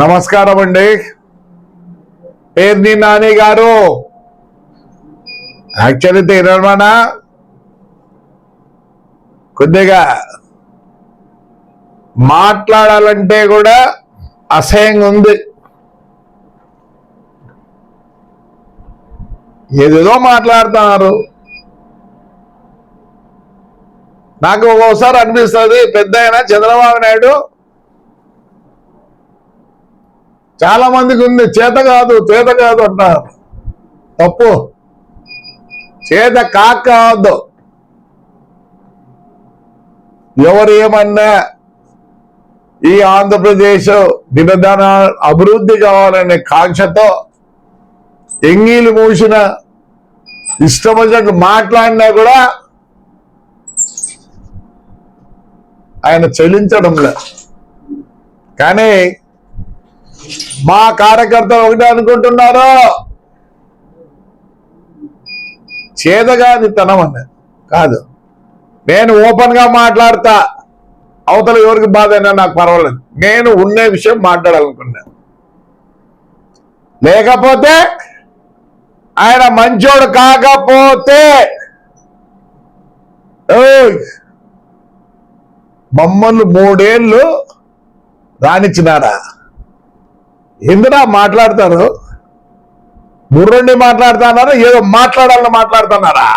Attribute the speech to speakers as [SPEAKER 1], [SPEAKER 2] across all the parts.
[SPEAKER 1] నమస్కారం అండి. పేర్ని నాని గారు? యాక్చువల్లీ తీరమాన కొద్దిగా మాట్లాడాలంటే కూడా అసహ్యంగా ఉంది. ఏదేదో మాట్లాడుతున్నారు. నాకు ఒక్కోసారి అనిపిస్తుంది పెద్ద అయినా చంద్రబాబు నాయుడు చాలా మందికి ఉంది. చేత కాదు చేత కాదు అంటారు. తప్పు. చేత కాక ఎవరు ఏమన్నా ఈ ఆంధ్రప్రదేశ్ దినదాన అభివృద్ధి కావాలనే కాంక్షతో ఎంగిలి మూసిన ఇష్టం వచ్చినట్టు మాట్లాడినా కూడా ఆయన చెల్లించడంలే. కానీ మా కార్యకర్తలు ఒకటే అనుకుంటున్నారు? చేదగాని తనం అన్నారు కాదు. నేను ఓపెన్గా మాట్లాడతా. అవతల ఎవరికి బాధ అయినా నాకు పర్వాలేదు. నేను ఉండే విషయం మాట్లాడాలనుకున్నాను లేకపోతే ఆయన మంచోడు కాకపోతే మమ్మల్ని మూడేళ్ళు రాణించినారా ఎందునా మాట్లాడతారు? బుర్రండి మాట్లాడుతున్నారా? ఏదో మాట్లాడాలని మాట్లాడుతున్నారా?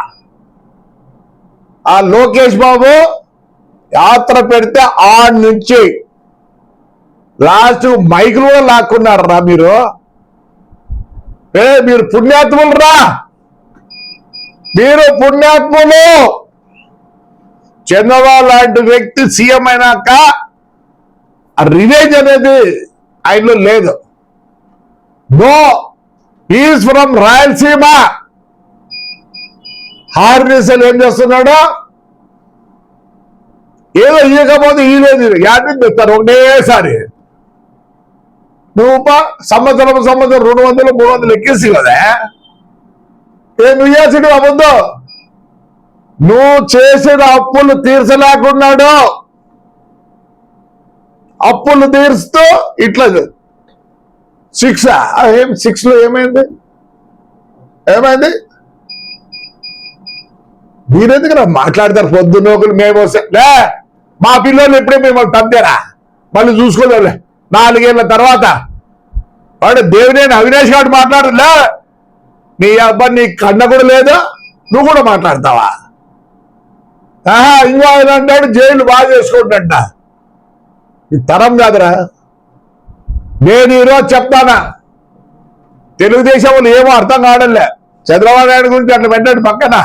[SPEAKER 1] ఆ లోకేష్ బాబు యాత్ర పెడితే ఆడ నుంచి లాస్ట్ మైకులు కూడా లాక్కున్నారా మీరు? ఏ మీరు పుణ్యాత్ములు రా! మీరు పుణ్యాత్ములు! చంద్రబాబు లాంటి వ్యక్తి సీఎం అయినాక రివేజ్ అనేది ఆయనలో లేదు. నో ఈజ్ ఫ్రమ్ రాయలసీమ హార్నిసల్ ఏం చేస్తున్నాడు? ఏదో ఇవ్వకపోతే ఈ లేదు యాడ్ని తెస్తారు ఒకటేసారి నువ్వు సంవత్సరం సంవత్సరం రెండు వందలు మూడు వందలు ఎక్కేసి కదా. ఏ నువ్వు చేసిన అబద్ధం నువ్వు చేసిన అప్పులు తీర్చలేకున్నాడు. అప్పులు తీరుస్తూ ఇట్లా సిక్స్ ఏం సిక్స్లో ఏమైంది? ఏమైంది? మీరెందుకు నా మాట్లాడతారు పొద్దున్న ఒకరు మేము వస్తే లే మా పిల్లలు ఎప్పుడే మిమ్మల్ని తంతేరా మళ్ళీ చూసుకోలేలే నాలుగేళ్ళ తర్వాత. వాడు దేవుడేని అవినాష్ గారు మాట్లాడలే నీ అబ్బాయి నీ కన్న కూడా లేదా నువ్వు కూడా మాట్లాడతావా? ఆహా ఇంకో ఆయన అంటాడు జైలు బాగా చేసుకుంటా ఈ తరం కాదురా. నేను ఈరోజు చెప్తానా? తెలుగుదేశం వాళ్ళు ఏమో అర్థం కావడంలే. చంద్రబాబు నాయుడు గురించి అట్లా పెట్టండి పక్కన.